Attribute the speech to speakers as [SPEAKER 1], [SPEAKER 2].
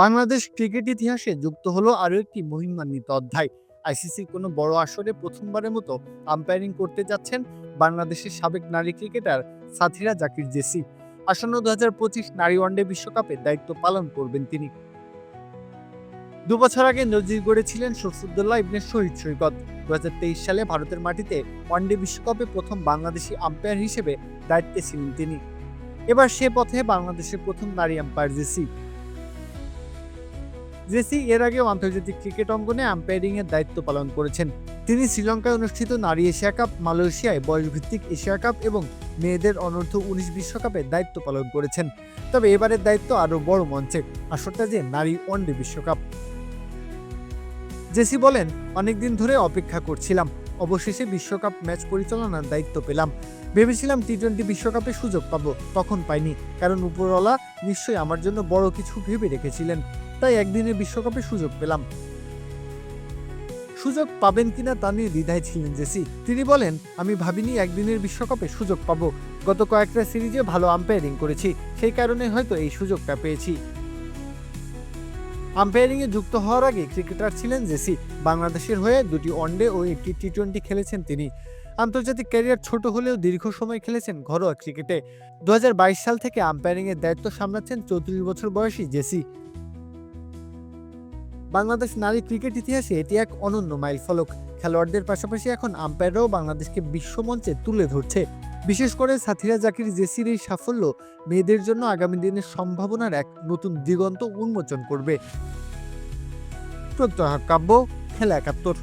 [SPEAKER 1] Bangladesh cricket ইতিহাসে যুক্ত হলো আরও একটি মহিমান্বিত অধ্যায়। আইসিসির কোনো বড় আসরে প্রথমবারের মতো আম্পায়ারিং করতে যাচ্ছেন বাংলাদেশের সাবেক নারী ক্রিকেটার সাথিরা জাকির জেসি। আসন্ন দু হাজার পঁচিশ নারী ওয়ানডে বিশ্বকাপে দায়িত্ব পালন করবেন তিনি। দুবছর আগে নজির গড়েছিলেন শরফুদ্দোল্লাহ ইবনে শহীদ সৈকত। দু হাজার তেইশ সালে ভারতের মাটিতে ওয়ানডে বিশ্বকাপে প্রথম বাংলাদেশি আম্পায়ার হিসেবে দায়িত্বে ছিলেন তিনি। এবার সে পথে বাংলাদেশের প্রথম নারী আম্পায়ার জেসি। জেসি এর আগেও আন্তর্জাতিক ক্রিকেট অঙ্গনে আম্পায়ারিং এর দায়িত্ব পালন করেছেন। তিনি শ্রীলঙ্কায় অনুষ্ঠিত নারী এশিয়া কাপ, মালয়েশিয়ায় বয়সভিত্তিক এশিয়া কাপ এবং মেয়েদের অনূর্ধ্ব উনিশ বিশ্বকাপে দায়িত্ব পালন করেছেন। তবে এবারের দায়িত্ব আরও বড় মঞ্চে, আসরটা যে নারী ওয়ানডে বিশ্বকাপ। জেসি বলেন, অনেকদিন ধরে অপেক্ষা করছিলাম, অবশেষে বিশ্বকাপ ম্যাচ পরিচালনার দায়িত্ব পেলাম। ভেবেছিলাম টি টোয়েন্টি বিশ্বকাপে সুযোগ পাবো, তখন পাইনি। কারণ উপরওয়ালা নিশ্চয়ই আমার জন্য বড় কিছু ভেবে রেখেছিলেন। তাই একদিনের বিশ্বকাপে সুযোগ পেলাম। সুযোগ পাবেন কিনা তা নিয়ে দ্বিধায় ছিলেন জেসি। তিনি বলেন, আমি ভাবিনি একদিনের বিশ্বকাপে সুযোগ পাবো। গত কয়েকটা সিরিজে ভালো আম্পায়ারিং করেছি। সেই কারণে হয়তো এই সুযোগটা পেয়েছি। আম্পায়ারিং এ যুক্ত হওয়ার আগে ক্রিকেটার ছিলেন জেসি। বাংলাদেশের হয়ে দুটি ওয়ানডে ও একটি টি টোয়েন্টি খেলেছেন তিনি। আন্তর্জাতিক ক্যারিয়ার ছোট হলেও দীর্ঘ সময় খেলেছেন ঘরোয়া ক্রিকেটে। দু হাজার বাইশ সাল থেকে আম্পায়ারিং এর দায়িত্ব সামলাচ্ছেন চৌত্রিশ বছর বয়সী জেসি। বাংলাদেশ নারী ক্রিকেট ইতিহাসে এটি এক অনন্য মাইল ফলক। খেলোয়াড়দের পাশাপাশি এখন আম্পায়াররাও বাংলাদেশকে বিশ্বমঞ্চে তুলে ধরছে। বিশেষ করে সাথীরা জাকির জেসির এই সাফল্য মেয়েদের জন্য আগামী দিনের সম্ভাবনার এক নতুন দিগন্ত উন্মোচন করবে। প্রত্যহ কাব্য, খেলা একাত্তর।